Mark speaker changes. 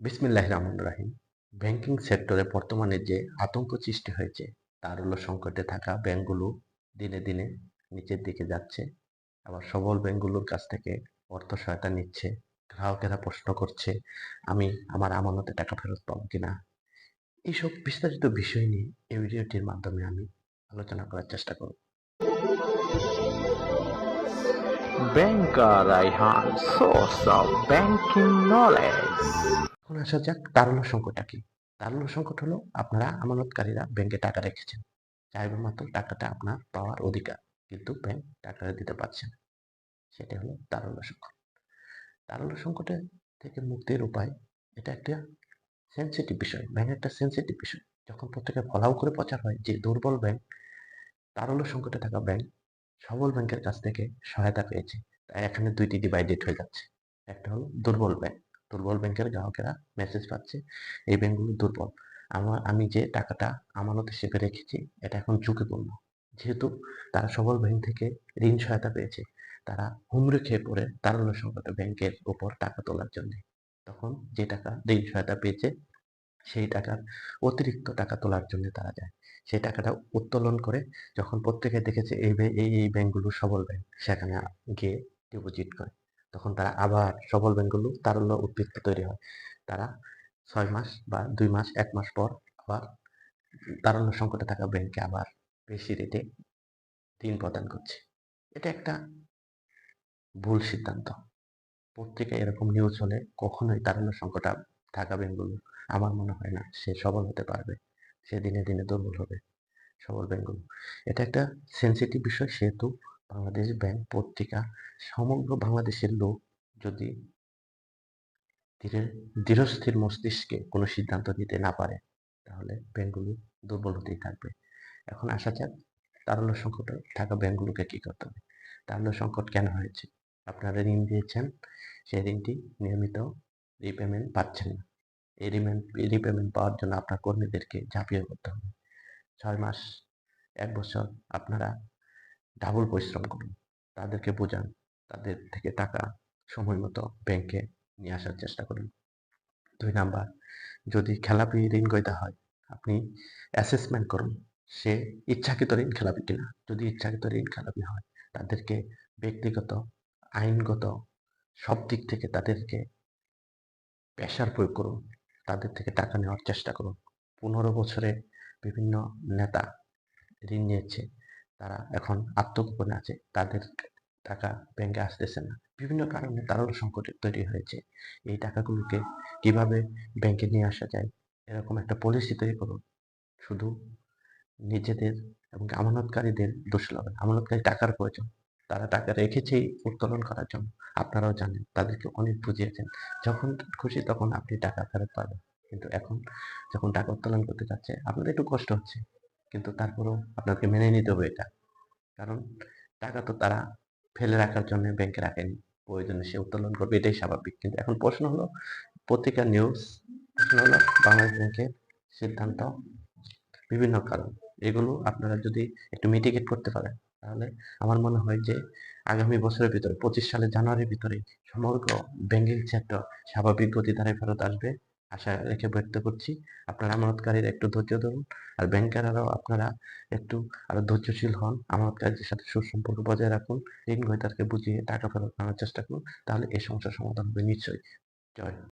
Speaker 1: বিসমিল্লাহ রহমান রাহিম। ব্যাংকিং সেক্টরে বর্তমানে যে আতঙ্ক সৃষ্টি হয়েছে তার হলো সংকটে থাকা ব্যাংকগুলো দিনে দিনে নিচের দিকে যাচ্ছে। আবার সবল ব্যাংকগুলোর কাছ থেকে অর্থ সহায়তা নিচ্ছে। গ্রাহকেরা প্রশ্ন করছে আমি আমার আমানতে টাকা ফেরত পাবো কিনা? এইসব বিস্তারিত বিষয় নিয়ে এই ভিডিওটির মাধ্যমে আমি আলোচনা করার চেষ্টা করব।
Speaker 2: Banker Raihan, source of banking knowledge.
Speaker 1: এখন আসা যাক তারল্য সংকটটা কি। তারল্য সংকট হলো আপনারা আমানতকারীরা ব্যাংকে টাকা রেখেছেন। চাইবে মাত্র টাকাটা আপনার পাওয়ার অধিকার, কিন্তু ব্যাংক টাকাটা দিতে পারছে না। সেটা হলো তারল্য সংকট। তারল্য সংকটের থেকে মুক্তির উপায়, এটা একটা সেন্সিটিভ বিষয় ব্যাংক একটা সেন্সিটিভ বিষয়। যখন প্রত্যেকে ফলাও করে প্রচার হয় যে দুর্বল ব্যাংক তারল্য সংকটে থাকা ব্যাংক সবল ব্যাংকের কাছ থেকে সহায়তা পেয়েছে। তাই এখানে দুইটি ডিভাইডেড হয়ে যাচ্ছে। একটা হলো দুর্বল ব্যাংক দুর্বল ব্যাংকের গ্রাহকেরা মেসেজ পাচ্ছে, এই ব্যাংকগুলো দুর্বল। আমার, আমি যে টাকাটা আমানত হিসেবে রেখেছি, এটা এখন ঝুঁকিপূর্ণ। যেহেতু তারা সবল ব্যাংক থেকে ঋণ সহায়তা পেয়েছে, তারা হুমড়ি খেয়ে পড়ে তারল্য সংকটে ব্যাংকের উপর টাকা তোলার জন্য। তখন যে টাকা ঋণ সহায়তা পেয়েছে, সেই টাকার অতিরিক্ত টাকা তোলার জন্য তারা যায়। সেই টাকাটা উত্তোলন করে যখন প্রত্যেকে দেখেছে, এই এই ব্যাংকগুলো সবল ব্যাংক সেখানে গিয়ে ডিপোজিট করে। তখন তারা আবার সবল ব্যাংকগুলো তারল্য উদ্বৃত্ত তৈরি হয়। তারা ছয় মাস বা দুই মাস, এক মাস পর আবার তারল্য সংকটে থাকা ব্যাংকে আবার বেশি রেটে ঋণ প্রদান করছে। এটা একটা ভুল সিদ্ধান্ত। পত্রিকায় এরকম নিউজ হলে কখনোই তারল্য সংকট থাকা ব্যাংকগুলো আমার মনে হয় না সে সবল হতে পারবে। সে দিনে দিনে দুর্বল হবে সবল ব্যাংকগুলো এটা একটা সেন্সিটিভ বিষয়, সেহেতু বাংলাদেশ ব্যাংক পত্রিকা সমগ্র বাংলাদেশের লোক যদি ধীরে মস্তিষ্কে কোনো সিদ্ধান্ত নিতে না পারে, তাহলে ব্যাংকগুলো দুর্বল হতেই থাকবে। এখন আসা যাক তারল্য সংকটে থাকা ব্যাংকগুলোকে কি করতে হবে? তারল্য সংকট কেন হয়েছে? আপনারা ঋণ দিয়েছেন, সেই ঋণটি নিয়মিত রিপেমেন্ট পাচ্ছেন না। এই রিমেন্ট রিপেমেন্ট পাওয়ার জন্য আপনার কর্মীদেরকে ঝাঁপিয়ে পড়তে হবে। ছয় মাস, এক বছর আপনারা ডাবল পরিশ্রম করুন। তাদেরকে বোঝান, তাদের থেকে টাকা সময় মতো ব্যাংকে নিয়ে আসার চেষ্টা করুন। দুই নাম্বার, যদি খেলাপি ঋণ গ্রহীতা হয়, আপনি অ্যাসেসমেন্ট করুন, সে ইচ্ছাকৃত ঋণ খেলাপি কিনা। যদি ইচ্ছাকৃত ঋণ খেলাপি হয়, তাদেরকে ব্যক্তিগত, আইনগত সব দিক থেকে তাদেরকে প্রেশার প্রয়োগ করুন, তাদের থেকে টাকা নেওয়ার চেষ্টা করুন। পনেরো বছরে বিভিন্ন নেতা ঋণ নিয়েছে তারা এখন আত্মগোপনে আছে। তাদের টাকা ব্যাংকে আসতেছে না। বিভিন্ন কারণে তারও সংকট তৈরি হয়েছে। এই টাকাগুলোকে কীভাবে ব্যাংকে নিয়ে আসা যায়? এরকম একটা পলিসি তৈরি করুন। শুধু নিজেদের এবং আমানতকারীদের দোষ লাগান। আমানতকারী টাকার প্রয়োজন। তারা টাকা রেখেছেই উত্তোলন করার জন্য। আপনারাও জানেন, তাদেরকে অনেক বুঝিয়েছেন। যখন খুশি তখন আপনি টাকা ফেরত পাবেন। কিন্তু এখন যখন টাকা উত্তোলন করতে যাচ্ছে, আপনাদের একটু কষ্ট হচ্ছে। কিন্তু তারপরেও আপনাকে মেনে নিতে হবে এটা। কারণ টাকা তো তারা ফেলে রাখার জন্য ব্যাংকে রাখেনি। প্রয়োজনে সে উত্তোলন করবে, এটাই স্বাভাবিক। কিন্তু এখন প্রশ্ন হলো পত্রিকার নিউজ প্রশ্ন হলো বাংলাদেশ ব্যাংকের সিদ্ধান্ত বিভিন্ন কারণ। এগুলো আপনারা যদি একটু মিটিগেট করতে পারেন, তাহলে আমার মনে হয় যে আগামী বছরের ভিতরে, পঁচিশ সালের জানুয়ারির ভিতরে সমগ্র ব্যাংকিং সেক্টর স্বাভাবিক গতিধারায় ফেরত আসবে। আশা রেখে ব্যক্ত করছি। আপনারা আমানতকারীর একটু ধৈর্য ধরুন আর ব্যাংকাররাও আপনারা একটু আরও ধৈর্যশীল হন। আমানতকারীদের সাথে সুসম্পর্ক বজায় রাখুন। ঋণ গ্রহীতাকে বুঝিয়ে টাকা ফেরত আনার চেষ্টা করুন। তাহলে এই সমস্যার সমাধান হবে নিশ্চয়ই। জয়।